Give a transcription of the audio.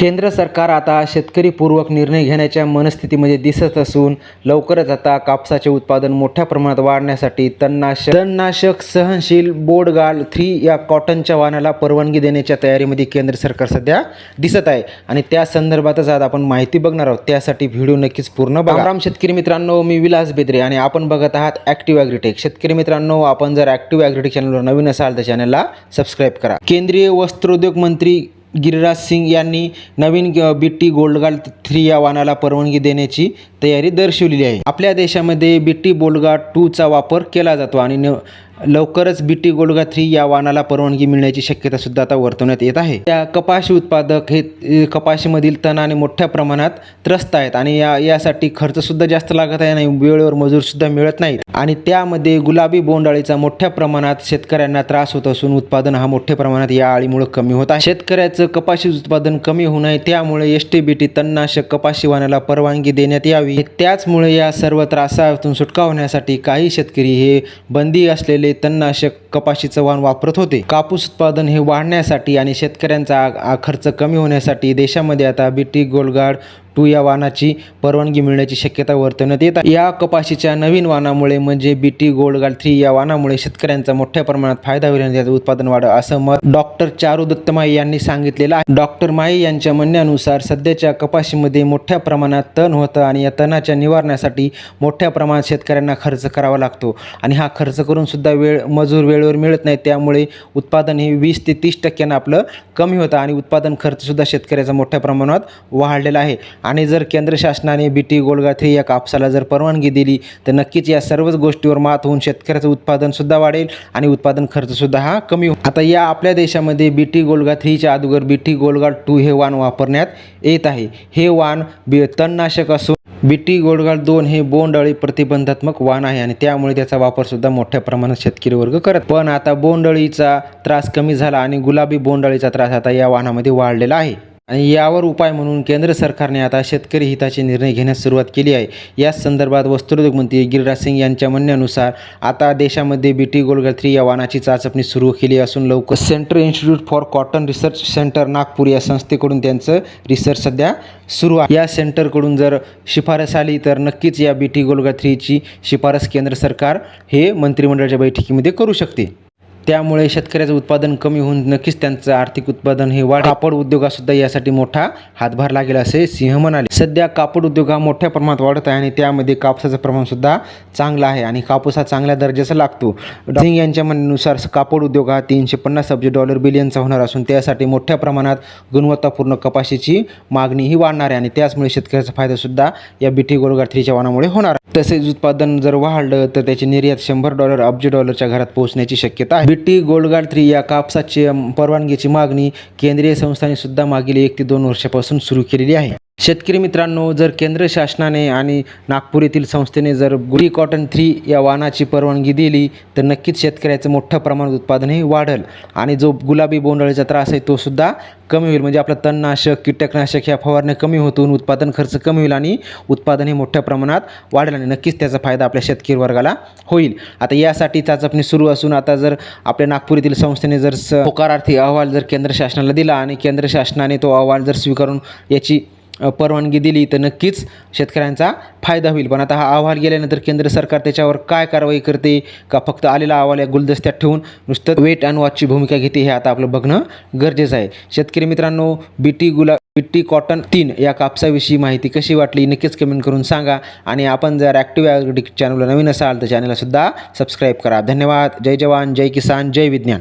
केंद्र सरकार आता शेतकरीपूर्वक निर्णय घेण्याच्या मनस्थितीमध्ये दिसत असून लवकरच आता कापसाचे उत्पादन मोठ्या प्रमाणात वाढण्यासाठी तणनाशक तणनाशक सहनशील बोडगाल थ्री या कॉटनच्या वाहनाला परवानगी देण्याच्या तयारीमध्ये केंद्र सरकार सध्या दिसत आहे. आणि त्या संदर्भातच आज आपण माहिती बघणार आहोत. त्यासाठी व्हिडिओ नक्कीच पूर्ण बघा. राम शेतकरी मित्रांनो मी विलास बेद्रे आणि आपण बघत आहात ॲक्टिव्ह ॲग्रिटेक शेतकरी मित्रांनो आपण जर ॲक्टिव्ह ॲग्रिटेक चॅनलवर नवीन असाल तर चॅनलला सबस्क्राईब करा. केंद्रीय वस्त्रोद्योग मंत्री गिरिराज सिंग यांनी नवीन बी टी गोल्डगार्ड थ्री या वाहनाला परवानगी देण्याची तयारी दर्शवलेली आहे. आपल्या देशामध्ये बी टी गोल्डगार्ड टूचा वापर केला जातो आणि न लवकरच बी टी गोल्डगा थ्री या वाहनाला परवानगी मिळण्याची शक्यता सुद्धा आता वर्तवण्यात येत आहे. त्या कपाशी उत्पादक हे कपाशीमधील तणाने मोठ्या प्रमाणात त्रस्त आहेत आणि या यासाठी खर्चसुद्धा जास्त लागत आहे आणि वेळेवर मजूरसुद्धा मिळत नाहीत. आणि त्यामध्ये गुलाबी बोंडअळीचा मोठ्या प्रमाणात शेतकऱ्यांना त्रास होत असून उत्पादन हा मोठ्या प्रमाणात या आळीमुळे कमी होत आहे. शेतकऱ्याचं कपाशी उत्पादन कमी होऊ नये त्यामुळे एस टी बी टी तणनाशक कपाशी वाहनाला परवानगी देण्यात यावी. त्याचमुळे या सर्व त्रासातून सुटका होण्यासाठी काही शेतकरी हे बंदी असलेले तणनाशक कपाशीचं वाहन वापरत होते. कापूस उत्पादन हे वाढण्यासाठी आणि शेतकऱ्यांचा आ- खर्च कमी होण्यासाठी देशामध्ये आता बीटी गोलगाड टू या वाहनाची परवानगी मिळण्याची शक्यता वर्तवण्यात येत आहे. या कपाशीच्या नवीन वाहनामुळे म्हणजे बी टी गोल्डगार्ड थ्री या वाहनामुळे शेतकऱ्यांचा मोठ्या प्रमाणात फायदा होईल आणि त्याचं उत्पादन वाढ असं मत डॉक्टर चारू दत्त माई यांनी सांगितलेलं आहे. डॉक्टर माई यांच्या म्हणण्यानुसार सध्याच्या कपाशीमध्ये मोठ्या प्रमाणात तण होतं आणि या तणाच्या निवारण्यासाठी मोठ्या प्रमाणात शेतकऱ्यांना खर्च करावा लागतो. आणि हा खर्च करून सुद्धा वेळ मजूर वेळेवर मिळत नाही. त्यामुळे उत्पादन हे वीस ते तीस टक्क्यानं आपलं कमी होतं आणि उत्पादन खर्चसुद्धा शेतकऱ्याचा मोठ्या प्रमाणात वाढलेला आहे. आणि जर केंद्र शासनाने बी टी या कापसाला जर परवानगी दिली तर नक्कीच या सर्वच गोष्टीवर मात होऊन शेतकऱ्याचं उत्पादनसुद्धा वाढेल आणि उत्पादन खर्चसुद्धा हा कमी होईल. आता या आपल्या देशामध्ये बी टी थ्रीच्या अगोदर बी टी टू हे वाण वापरण्यात येत आहे. हे वाण बी तणनाशक असून बी टी दोन हे बोंडअळी प्रतिबंधात्मक वाण आहे आणि त्यामुळे त्याचा वापरसुद्धा मोठ्या प्रमाणात शेतकरी वर्ग करत. पण आता बोंडअळीचा त्रास कमी झाला आणि गुलाबी बोंडअळीचा त्रास आता या वाहनामध्ये वाढलेला आहे. आणि यावर उपाय म्हणून केंद्र सरकारने आता शेतकरी हिताचे निर्णय घेण्यास सुरुवात केली आहे. याच संदर्भात वस्त्रोद्योग मंत्री गिरिराज सिंग यांच्या म्हणण्यानुसार आता देशामध्ये बी टी गोल्डगार्ड थ्री या वाहनाची चाचपणी सुरू केली असून लवकर central institute for cotton research centre Nagpur या संस्थेकडून त्यांचं रिसर्च सध्या सुरू आहे. या सेंटरकडून जर शिफारस आली तर नक्कीच या बी टी गोल्डगार्ड थ्रीची शिफारस केंद्र सरकार हे मंत्रिमंडळाच्या बैठकीमध्ये करू शकते. त्यामुळे शेतकऱ्याचं उत्पादन कमी होऊन नक्कीच त्यांचं आर्थिक उत्पादन हे वाढ कापड उद्योगासुद्धा यासाठी मोठा हातभार लागेल असे सिंह म्हणाले. सध्या कापड उद्योग हा मोठ्या प्रमाणात वाढत आहे आणि त्यामध्ये कापसाचं प्रमाणसुद्धा चांगलं आहे आणि कापूस हा चांगल्या दर्जाचा लागतो. सिंग यांच्या म्हणण्यानुसार कापड उद्योग हा तीनशे पन्नास अब्ज डॉलर बिलियनचा होणार असून त्यासाठी मोठ्या प्रमाणात गुणवत्तापूर्ण कपाशीची मागणीही वाढणार आहे आणि त्याचमुळे शेतकऱ्याचा फायदासुद्धा या बीटी गोलगार थ्रीच्या वाहनामुळे होणार तसेच उत्पादन जर वाढलं तर त्याची निर्यात शंभर डॉलर अब्ज डॉलरच्या घरात पोहोचण्याची शक्यता आहे. बीटी गोल्डगार्ड थ्री या कापसाची परवानगीची मागणी केंद्रीय संस्थांनी सुद्धा मागील एक ते दोन वर्षापासून सुरू केलेली आहे. शेतकरी मित्रांनो जर केंद्र शासनाने आणि नागपूर येथील संस्थेने जर गुडी कॉटन थ्री या वाहनाची परवानगी दिली तर नक्कीच शेतकऱ्याचं मोठ्या प्रमाणात उत्पादन हे वाढेल. आणि जो गुलाबी बोंडअळीचा त्रास आहे तो सुद्धा कमी होईल. म्हणजे आपलं तणनाशक कीटकनाशक ह्या फवारण्या कमी होतून उत्पादन खर्च कमी होईल आणि उत्पादन हे मोठ्या प्रमाणात वाढेल आणि नक्कीच त्याचा फायदा आपल्या शेतकरी वर्गाला होईल. आता यासाठी चाचपणी सुरू असून आता जर आपल्या नागपूर येथील संस्थेने जर होकारार्थी अहवाल जर केंद्र शासनाला दिला आणि केंद्र शासनाने तो अहवाल जर स्वीकारून याची परवानगी दिली तर नक्कीच शेतकऱ्यांचा फायदा होईल. पण आता हा अहवाल गेल्यानंतर केंद्र सरकार त्याच्यावर काय कारवाई करते का फक्त आलेला अहवाल या गुलदस्त्यात ठेवून नुसतं वेट अँड वॉचची भूमिका घेते हे आता आपलं बघणं गरजेचं आहे. शेतकरी मित्रांनो बी टी गुला बी टी कॉटन तीन या कापसाविषयी माहिती कशी वाटली नक्कीच कमेंट करून सांगा. आणि आपण जर ॲक्टिव्ह ॲग्रिटिक चॅनलला नवीन असाल तर चॅनलला सुद्धा सबस्क्राईब करा. धन्यवाद. जय जवान जय किसान जय विज्ञान.